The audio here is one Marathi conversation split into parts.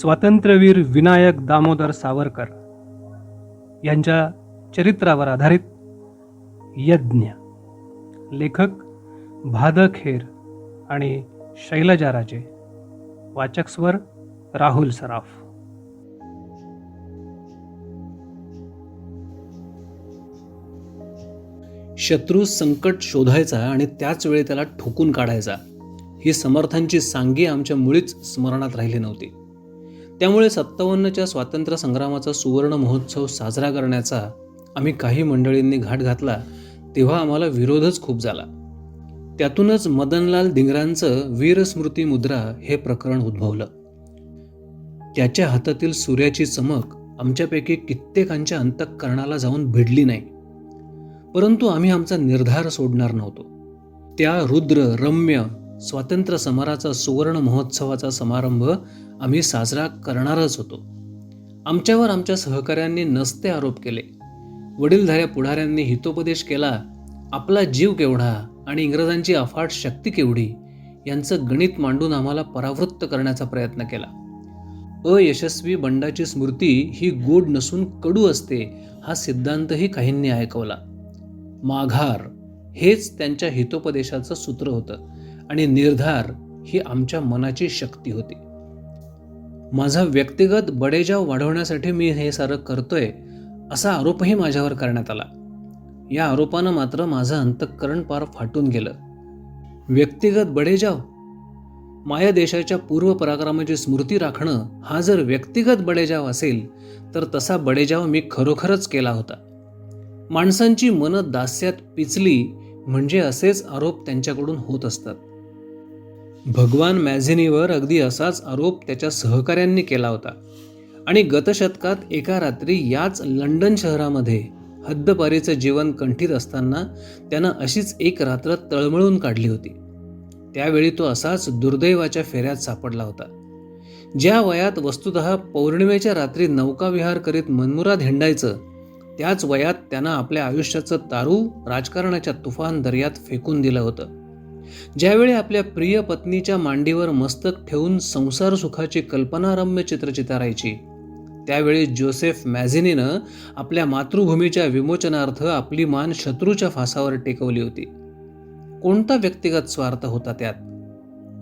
स्वातंत्र्यवीर विनायक दामोदर सावरकर यांच्या चरित्रावर आधारित यज्ञ. लेखक भादखेर आणि शैलजा राजे. वाचक स्वर राहुल सराफ. शत्रू संकट शोधायचा आणि त्याच वेळी त्याला ठोकून काढायचा. ही समर्थांची सांगी आमच्या मुळीच स्मरणात राहिली नव्हती. त्यामुळे सत्तावन्नच्या स्वातंत्र्य संग्रामाचा सुवर्ण महोत्सव साजरा करण्याचा आम्ही काही मंडळींनी घाट घातला तेव्हा आम्हाला विरोधच खूप झाला. त्यातूनच मदनलाल दिंगरांचं वीरस्मृती मुद्रा हे प्रकरण उद्भवलं. त्याच्या हातातील सूर्याची चमक आमच्यापैकी कित्येकांच्या अंतःकरणाला जाऊन भिडली नाही. परंतु आम्ही आमचा निर्धार सोडणार नव्हतो. त्या रुद्र रम्य स्वातंत्र्य समराचा सुवर्ण महोत्सवाचा समारंभ आम्ही साजरा करणारच होतो. आमच्यावर आमच्या सहकाऱ्यांनी नसते आरोप केले. वडीलधाऱ्या पुढाऱ्यांनी हितोपदेश केला आपला जीव केवढा आणि इंग्रजांची अफाट शक्ती केवढी यांचं गणित मांडून आम्हाला परावृत्त करण्याचा प्रयत्न केला. अयशस्वी बंडाची स्मृती ही गोड नसून कडू असते हा सिद्धांतही काहींनी ऐकवला. माघार हेच त्यांच्या हितोपदेशाचं सूत्र होतं. आणि निर्धार ही आमच्या मनाची शक्ती होती. माझा व्यक्तिगत बडेजाव वाढवण्यासाठी मी हे सारं करतोय असा आरोपही माझ्यावर करण्यात आला. या आरोपानं मात्र माझं अंतःकरण पार फाटून गेलं. व्यक्तिगत बडेजाव? माया देशाच्या पूर्व पराक्रमाची स्मृती राखणं हा जर व्यक्तिगत बडेजाव असेल तर तसा बडेजाव मी खरोखरच केला होता. माणसांची मनं दास्यात पिचली म्हणजे असेच आरोप त्यांच्याकडून होत असतात. भगवान मॅझिनीवर अगदी असाच आरोप त्याच्या सहकाऱ्यांनी केला होता. आणि गतशतकात एका रात्री याच लंडन शहरामध्ये हद्दपारीचं जीवन कंठीत असताना त्यानं अशीच एक रात्र तळमळून काढली होती. त्यावेळी तो असाच दुर्दैवाच्या फेऱ्यात सापडला होता. ज्या वयात वस्तुत पौर्णिमेच्या रात्री नौकाविहार करीत मनमुराद हिंडायचं त्याच वयात त्यानं आपल्या आयुष्याचं तारू राजकारणाच्या तुफान दर्यात फेकून दिलं होतं. ज्यावेळी आपल्या प्रिय पत्नीच्या मांडीवर मस्तक ठेवून संसार सुखाची कल्पनारम्य चित्र चितारायची त्यावेळी जोसेफ मॅझिनीनं आपल्या मातृभूमीच्या विमोचनार्थ आपली मान शत्रूच्या फासावर टेकवली होती. कोणता व्यक्तिगत स्वार्थ होता त्यात?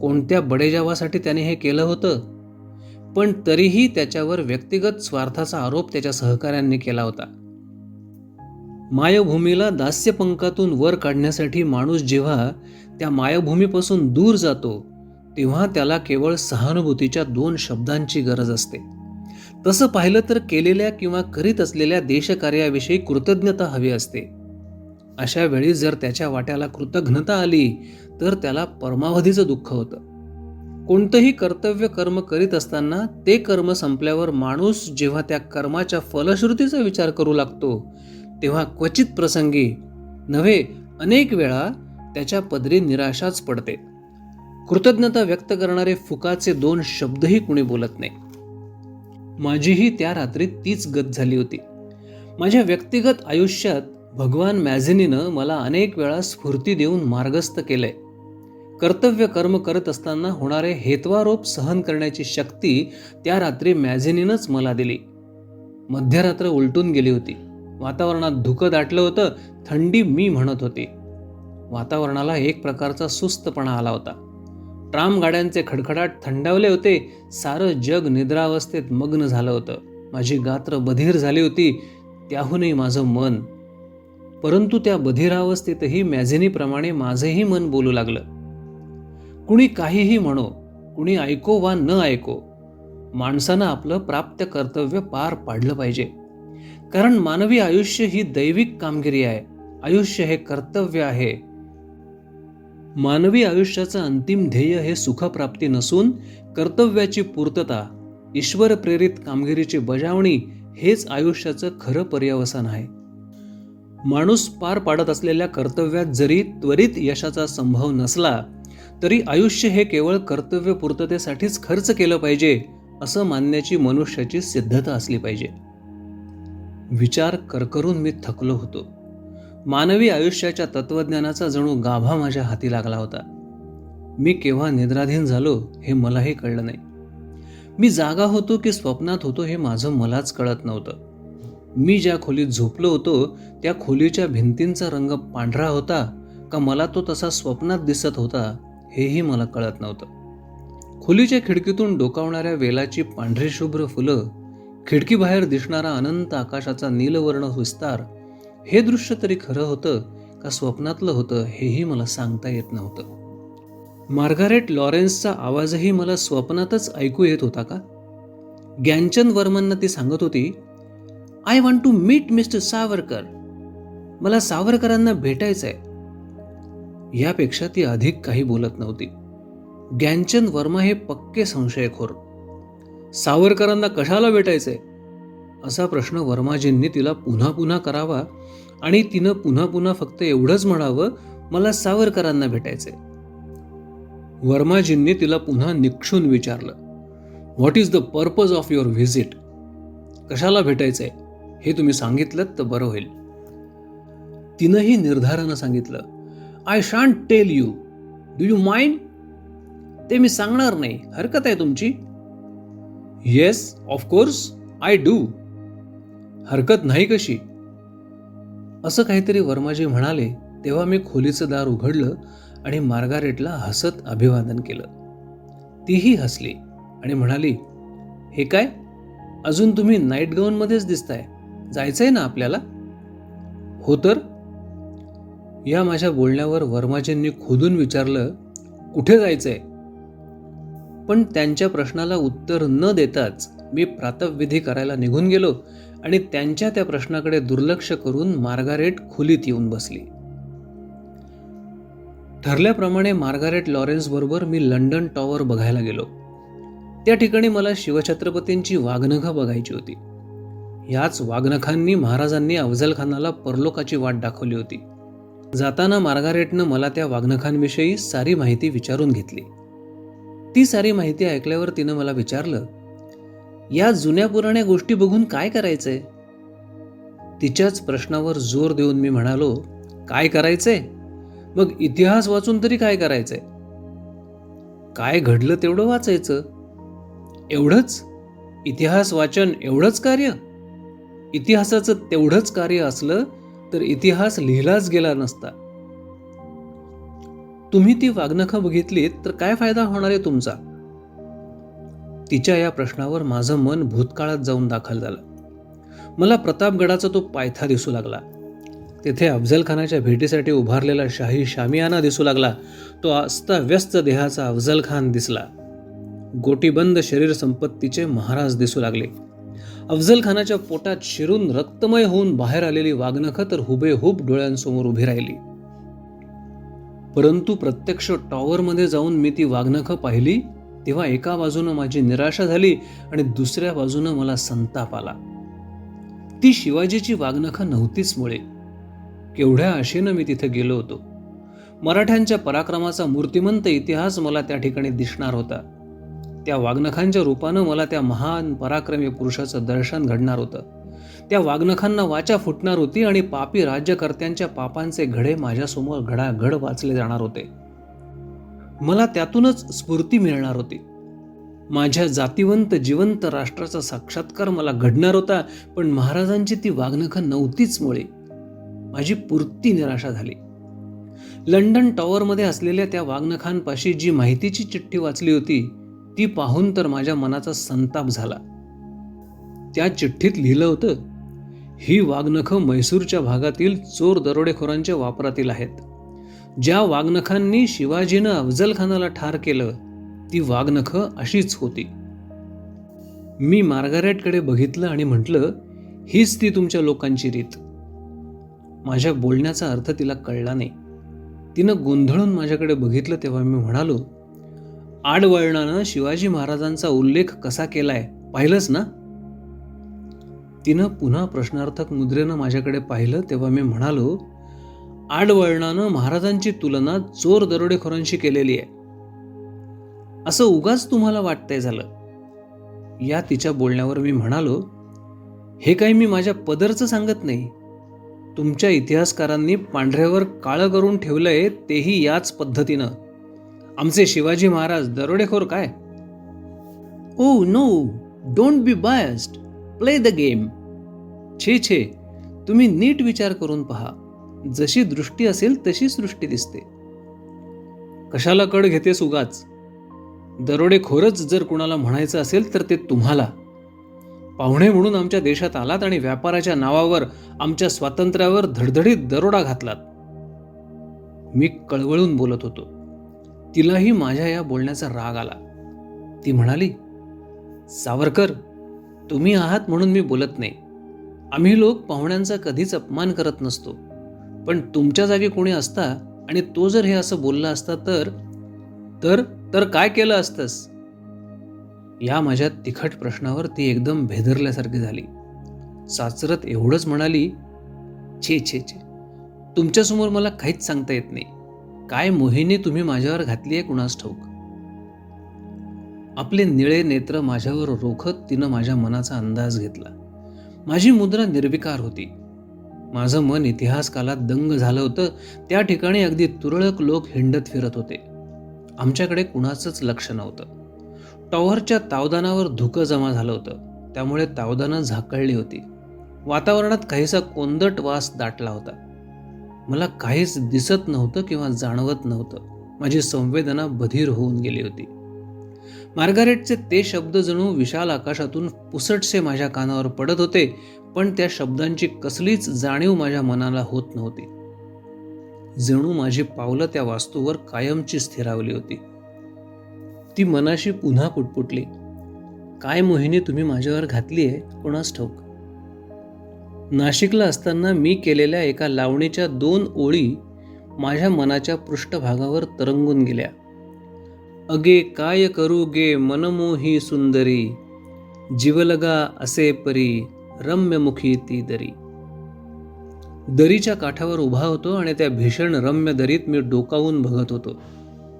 कोणत्या बडेजावासाठी त्याने हे केलं होतं? पण तरीही त्याच्यावर व्यक्तिगत स्वार्थाचा आरोप त्याच्या सहकाऱ्यांनी केला होता. मायभूमीला दास्यपंकातून वर काढण्यासाठी माणूस जेव्हा त्या मायभूमीपासून दूर जातो तेव्हा त्याला केवळ सहानुभूतीच्या दोन शब्दांची गरज असते. तसं पाहिलं तर केलेल्या किंवा करीत असलेल्या देशकार्याविषयी कृतज्ञता हवी असते. अशा वेळी जर त्याच्या वाट्याला कृतज्ञता आली तर त्याला परमावधीचं दुःख होतं. कोणतंही कर्तव्य कर्म करीत असताना ते कर्म संपल्यावर माणूस जेव्हा त्या कर्माच्या फलश्रुतीचा विचार करू लागतो तेव्हा क्वचित प्रसंगी नव्हे अनेक वेळा त्याच्या पदरी निराशाच पडते. कृतज्ञता व्यक्त करणारे फुकाचे दोन शब्दही कुणी बोलत नाही. माझीही त्या रात्री तीच गत झाली होती. माझ्या व्यक्तिगत आयुष्यात भगवान मॅझिनीनं मला अनेक वेळा स्फूर्ती देऊन मार्गस्थ केलंय. कर्तव्य कर्म करत असताना होणारे हेत्वारोप सहन करण्याची शक्ती त्या रात्री मॅझिनीनंच मला दिली. मध्यरात्र उलटून गेली होती. वातावरणात धुकं दाटलं होतं थंडी मी म्हणत होती. वातावरणाला एक प्रकारचा सुस्तपणा आला होता. ट्राम गाड्यांचे खडखडाट थंडावले होते सारं जग निद्रावस्थेत मग्न झालं होतं. माझी गात्र बधीर झाली होती त्याहूनही माझं मन. परंतु त्या बधिरावस्थेतही मॅझिनीप्रमाणे माझंही मन बोलू लागलं. कुणी काहीही म्हणो कुणी ऐको वा न ऐको माणसानं आपलं प्राप्त कर्तव्य पार पाडलं पाहिजे. कारण मानवी आयुष्य ही दैविक कामगिरी आहे. आयुष्य हे कर्तव्य आहे. मानवी आयुष्याचं अंतिम ध्येय हे सुखप्राप्ती नसून कर्तव्याची पूर्तता ईश्वर प्रेरित कामगिरीची बजावणी हेच आयुष्याचं खरं पर्यवसान आहे. माणूस पार पाडत असलेल्या कर्तव्यात जरी त्वरित यशाचा संभव नसला तरी आयुष्य हे केवळ कर्तव्य पूर्ततेसाठीच खर्च केलं पाहिजे असं मानण्याची मनुष्याची सिद्धता असली पाहिजे. विचार करकरून मी थकलो होतो. मानवी आयुष्याच्या तत्वज्ञानाचा जणू गाभा माझ्या हाती लागला होता. मी केव्हा निद्राधीन झालो हे मलाही कळलं नाही. मी जागा होतो की स्वप्नात होतो हे माझं मलाच कळत नव्हतं. मी ज्या खोलीत झोपलो होतो त्या खोलीच्या भिंतींचा रंग पांढरा होता का मला तो तसा स्वप्नात दिसत होता हेही मला कळत नव्हतं. खोलीच्या खिडकीतून डोकावणाऱ्या वेलाची पांढरी शुभ्र फुलं खिडकीबाहेर दिसणारा अनंत आकाशाचा नीलवर्ण विस्तार हे दृश्य तरी खरं होतं का स्वप्नातलं होतं हेही मला सांगता येत नव्हतं. मार्गारेट लॉरेन्सचा आवाजही मला स्वप्नातच ऐकू येत होता का? ज्ञानचंद वर्मांना ती सांगत होती I want to meet mister Savarkar मला सावरकरांना भेटायचं आहे यापेक्षा ती अधिक काही बोलत नव्हती. ज्ञानचंद वर्मा हे पक्के संशयखोर. सावरकरांना कशाला भेटायचंय? असा प्रश्न वर्माजींनी तिला पुन्हा पुन्हा करावा आणि तिनं पुन्हा पुन्हा फक्त एवढंच म्हणावं मला सावरकरांना भेटायचंय. वर्माजींनी तिला पुन्हा निक्षून विचारलं what is the purpose of your visit कशाला भेटायचंय? हे तुम्ही सांगितलं तर बरं होईल. तिनंही निर्धारानं सांगितलं I shan't tell you do you mind ते मी सांगणार नाही. हरकत आहे तुमची. येस ऑफकोर्स आय डू हरकत नाही कशी? असं काहीतरी वर्माजी म्हणाले तेव्हा मी खोलीचं दार उघडलं आणि मार्गारेटला हसत अभिवादन केलं. तीही हसली आणि म्हणाली हे काय? अजून तुम्ही नाईट गाऊनमध्येच दिसताय. जायचंय ना आपल्याला? हो तर. या माझ्या बोलण्यावर वर्माजींनी खोदून विचारलं कुठे जायचंय? पण त्यांच्या प्रश्नाला उत्तर न देताच मी प्रातविधी करायला निघून गेलो आणि त्यांच्या त्या प्रश्नाकडे दुर्लक्ष करून मार्गारेट खोलीत येऊन बसली. ठरल्याप्रमाणे मार्गारेट लॉरेन्स बरोबर मी लंडन टॉवर बघायला गेलो. त्या ठिकाणी मला शिवछत्रपतींची वाघनखा बघायची होती. याच वाघनखांनी महाराजांनी अफजलखानाला परलोकाची वाट दाखवली होती. जाताना मार्गारेटनं मला त्या वाघनखांविषयी सारी माहिती विचारून घेतली. ती सारी माहिती ऐकल्यावर तिनं मला विचारलं या जुन्या पुराण्या गोष्टी बघून काय करायचंय? तिच्याच प्रश्नावर जोर देऊन मी म्हणालो काय करायचंय? मग इतिहास वाचून तरी काय करायचंय? काय घडलं तेवढं वाचायचं? एवढंच? इतिहास वाचन एवढंच कार्य? इतिहासाचं तेवढंच कार्य असलं तर इतिहास लिहिलाच गेला नसता. तुम्ही ती वागणखं बघितलीत तर काय फायदा होणार आहे तुमचा? तिच्या या प्रश्नावर माझं मन भूतकाळात जाऊन दाखल झालं. मला प्रतापगडाचा तो पायथा दिसू लागला. तेथे अफजल खानाच्या भेटीसाठी उभारलेला शाही शामियाना दिसू लागला. तो अस्ताव्यस्त देहाचा अफजल खान दिसला. गोटीबंद शरीर संपत्तीचे महाराज दिसू लागले. अफजल खानाच्या पोटात शिरून रक्तमय होऊन बाहेर आलेली वाघनखं तर हुबेहूब डोळ्यांसमोर उभी राहिली. परंतु प्रत्यक्ष टॉवरमध्ये जाऊन मी ती वाघनखं पाहिली तेव्हा एका बाजूनं माझी निराशा झाली आणि दुसऱ्या बाजूनं मला संताप आला. ती शिवाजीची वाघनखं नव्हतीच मुळे. केवढ्या आशेनं मी तिथे गेलो होतो. मराठ्यांच्या पराक्रमाचा मूर्तिमंत इतिहास मला त्या ठिकाणी दिसणार होता. त्या वाघनखांच्या रूपानं मला त्या महान पराक्रमी पुरुषाचं दर्शन घडणार होतं. त्या वाघनखांना वाचा फुटणार होती आणि पापी राज्यकर्त्यांच्या पापांचे घडे माझ्यासमोर घडाघड वाचले जाणार होते. मला त्यातूनच स्फूर्ती मिळणार होती. माझ्या जातिवंत जिवंत राष्ट्राचा साक्षात्कार मला घडणार होता पण महाराजांची ती वाघनखं नव्हतीच मुळे. माझी पुरती निराशा झाली. लंडन टॉवरमध्ये असलेल्या त्या वाघनखांपाशी जी माहितीची चिठ्ठी वाचली होती ती पाहून तर माझ्या मनाचा संताप झाला. त्या चिठ्ठीत लिहिलं होतं ही वाघनखं म्हैसूरच्या भागातील चोर दरोडेखोरांच्या वापरातील आहेत. ज्या वाघनखांनी शिवाजीनं अफजल खानाला ठार केलं ती वाघनखं अशीच होती. मी मार्गारेटकडे बघितलं आणि म्हटलं हीच ती तुमच्या लोकांची रीत. माझ्या बोलण्याचा अर्थ तिला कळला नाही. तिनं गोंधळून माझ्याकडे बघितलं तेव्हा मी म्हणालो आडवळणानं शिवाजी महाराजांचा उल्लेख कसा केलाय पाहिलंच ना? तिनं पुन्हा प्रश्नार्थक मुद्रेनं माझ्याकडे पाहिलं तेव्हा मी म्हणालो आडवळणानं महाराजांची तुलना चोर दरोडेखोरांशी केलेली आहे. असं उगाच तुम्हाला वाटतंय झालं. या तिच्या बोलण्यावर मी म्हणालो हे काही मी माझ्या पदरचं सांगत नाही. तुमच्या इतिहासकारांनी पांढऱ्यावर काळं करून ठेवलंय तेही याच पद्धतीनं. आमचे शिवाजी महाराज दरोडेखोर काय? ओ no don't be biased play the game छे छे. तुम्ही नीट विचार करून पहा. जशी दृष्टी असेल तशी सृष्टी दिसते. कशाला कड घेतेस उगाच? दरोडेखोरच जर कुणाला म्हणायचं असेल तर ते तुम्हाला. पाहुणे म्हणून आमच्या देशात आलात आणि व्यापाराच्या नावावर आमच्या स्वातंत्र्यावर धडधडीत दरोडा घातलात. मी कळवळून बोलत होतो. तिलाही माझ्या या बोलण्याचा राग आला. ती म्हणाली सावरकर तुम्ही आहात म्हणून मी बोलत नाही. आम्ही लोक पाहुण्यांचा कधीच अपमान करत नसतो. पण तुमच्या जागी कोणी असता आणि तो जर हे असं बोलला असता तर तर तर काय केलं असतंस? या माझ्या तिखट प्रश्नावर ती एकदम भेदरल्यासारखी झाली. साचरत एवढंच म्हणाली छे छे छे तुमच्यासमोर मला काहीच सांगता येत नाही. काय मोहिनी तुम्ही माझ्यावर घातली आहे कुणास ठाऊक? आपले निळे नेत्र माझ्यावर रोखत तिनं माझ्या मनाचा अंदाज घेतला. माझी मुद्रा निर्विकार होती. माझं मन इतिहास कालात दंग झालं होतं. त्या ठिकाणी अगदी तुरळक लोक हिंडत फिरत होते. आमच्याकडे कुणाचंच लक्ष नव्हतं. टॉवरच्या तावदानावर धुकं जमा झालं होतं. त्यामुळे तावदानं झाकळली होती. वातावरणात काहीसा कोंदट वास दाटला होता. मला काहीच दिसत नव्हतं किंवा जाणवत नव्हतं. माझी संवेदना बधीर होऊन गेली होती. मार्गारेटचे ते शब्द जणू विशाल आकाशातून पुसटसे माझ्या कानावर पडत होते पण त्या शब्दांची कसलीच जाणीव माझ्या मनाला होत नव्हती. जणू माझी पावलं त्या वास्तूवर कायमची स्थिरावली होती. ती मनाशी पुन्हा पुटपुटली. काय मोहिनी तुम्ही माझ्यावर घातली आहे कोणास ठाऊक? नाशिकला असताना मी केलेल्या एका लावणीच्या दोन ओळी माझ्या मनाच्या पृष्ठभागावर तरंगून गेल्या. अगे काय करू गे मनमोही सुंदरी? जीवलगा असे परी रम्यमुखी ती दरी. दरीच्या काठावर उभा होतो आणि त्या भीषण रम्य दरीत मी डोकावून बघत होतो.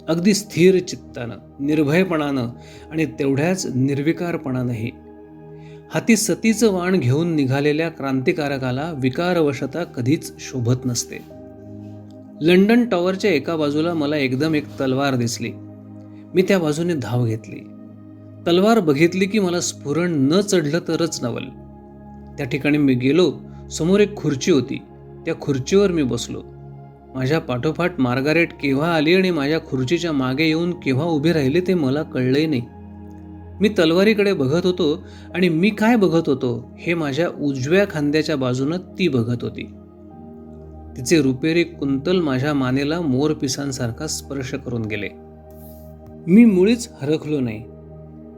अगदी स्थिर चित्तानं निर्भयपणानं आणि तेवढ्याच निर्विकारपणानंही. हाती सतीचं वाण घेऊन निघालेल्या क्रांतिकारकाला विकारवशता कधीच शोभत नसते. लंडन टॉवरच्या एका बाजूला मला एकदम एक तलवार दिसली. मी त्या बाजूने धाव घेतली. तलवार बघितली की मला स्फुरण न चढलं तरच नवल. त्या ठिकाणी मी गेलो समोर एक खुर्ची होती. त्या खुर्चीवर मी बसलो. माझ्या पाठोपाठ मार्गारेट केव्हा आली आणि माझ्या खुर्चीच्या मागे येऊन केव्हा उभी राहिली ते मला कळलंही नाही. मी तलवारीकडे बघत होतो आणि मी काय बघत होतो हे माझ्या उजव्या खांद्याच्या बाजूनं ती बघत होती. तिचे रुपेरी कुंतल माझ्या मानेला मोरपिसांसारखा स्पर्श करून गेले. मी मुळीच हरखलो नाही.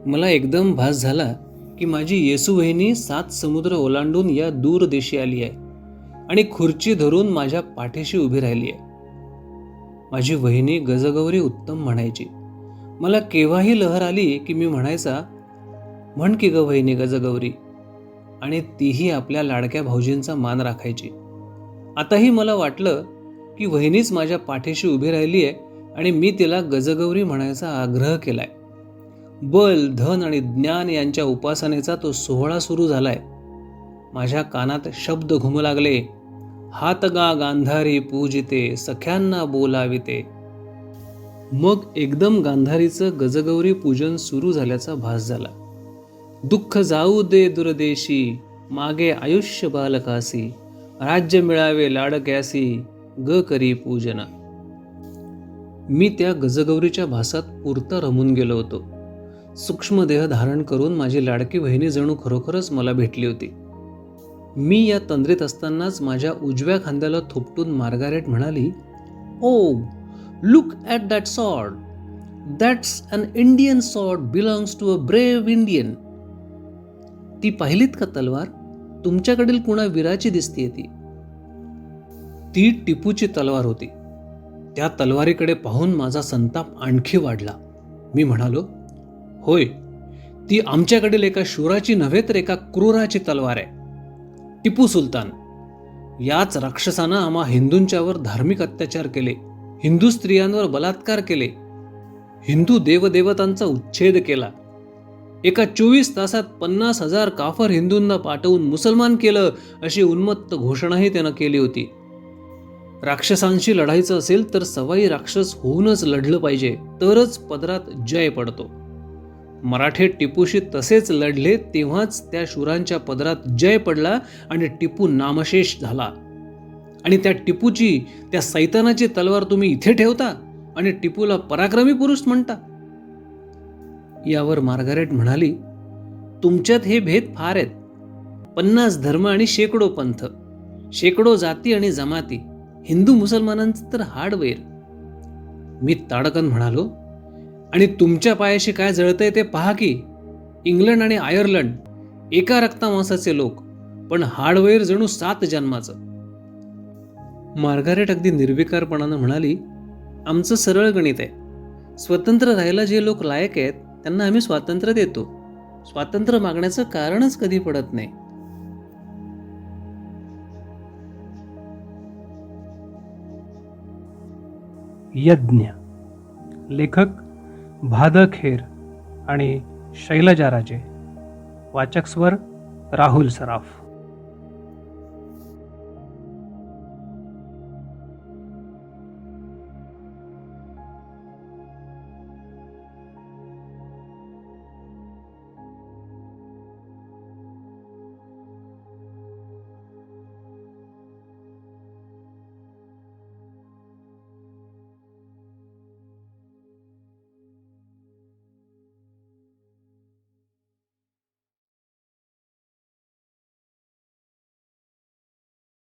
मला एकदम भास झाला की माझी येसू वहिनी सात समुद्र ओलांडून या दूर देशी आली आहे आणि खुर्ची धरून माझ्या पाठीशी उभी राहिली आहे. माझी वहिनी गजगौरी उत्तम म्हणायची. मला केव्हाही लहर आली की मी म्हणायचा म्हण की ग वहिनी गजगौरी. आणि तीही आपल्या लाडक्या भाऊजींचा मान राखायची. आताही मला वाटलं की वहिनीच माझ्या पाठीशी उभी राहिली आहे आणि मी तिला गजगौरी म्हणायचा आग्रह केलाय. बल धन आणि ज्ञान यांच्या उपासनेचा तो सोहळा सुरू झालाय. माझ्या कानात शब्द घुमू लागले. हातगा गांधारी पूजिते सख्यांना बोलाविते. मग एकदम गांधारीचं गजगौरी पूजन सुरू झाल्याचा भास झाला. दुःख जाऊ दे दुर्देशी मागे आयुष्य बालकासी राज्य मिळावे लाडक्यासी ग करी पूजना. मी त्या गजगौरीच्या भासात पुरता रमून गेलो होतो. सूक्ष्मदेह धारण करून माझी लाडकी बहिणी जणू खरोखरच मला भेटली होती. मी या तंद्रीत असतानाच माझ्या उजव्या खांद्याला थोपटून मार्गारेट म्हणाली ओ look at that sword. That's an Indian sword belongs to a brave Indian. ती पाहिलीत का तलवार? तुमच्याकडील कुणा वीराची दिसतीये ती? ती टिपूची तलवार होती. त्या तलवारीकडे पाहून माझा संताप आणखी वाढला. मी म्हणालो होय ती आमच्याकडील एका शूराची नव्हे तर एका क्रूराची तलवार आहे. टिपू सुलतान याच राक्षसानं आम्हा हिंदूंच्यावर धार्मिक अत्याचार केले हिंदू स्त्रियांवर बलात्कार केले हिंदू देवदेवतांचा उच्छेद केला. एका चोवीस तासात पन्नास हजार काफर हिंदूंना पाठवून मुसलमान केलं अशी उन्मत्त घोषणाही त्यानं केली होती. राक्षसांशी लढायचं असेल तर सवाई राक्षस होऊनच लढलं पाहिजे तरच पदरात जय पडतो. मराठे टिपूशी तसेच लढले तेव्हाच त्या शूरांच्या पदरात जय पडला आणि टिपू नामशेष झाला. आणि त्या टिपूची त्या सैतानाची तलवार तुम्ही इथे ठेवता आणि टिपूला पराक्रमी पुरुष म्हणता. यावर मार्गारेट म्हणाली तुमच्यात हे भेद फार आहेत. पन्नास धर्म आणि शेकडो पंथ शेकडो जाती आणि जमाती हिंदू मुसलमानांचं तर हार्डवेअर मी ताडकन म्हणालो आणि तुमच्या पायाशी काय जळतंय ते पहा की. इंग्लंड आणि आयर्लंड एका रक्तामांसाचे लोक पण हार्डवेअर जणू सात जन्माचं. मार्गारेट अगदी निर्विकारपणानं म्हणाली आमचं सरळ गणित आहे. स्वतंत्र राहायला जे लोक लायक आहेत त्यांना आम्ही स्वातंत्र्य देतो. स्वातंत्र्य मागण्याचं कारणच कधी पडत नाही. यज्ञ. लेखक भादखेर आणि शैलजा राजे. वाचक स्वर राहुल सराफ.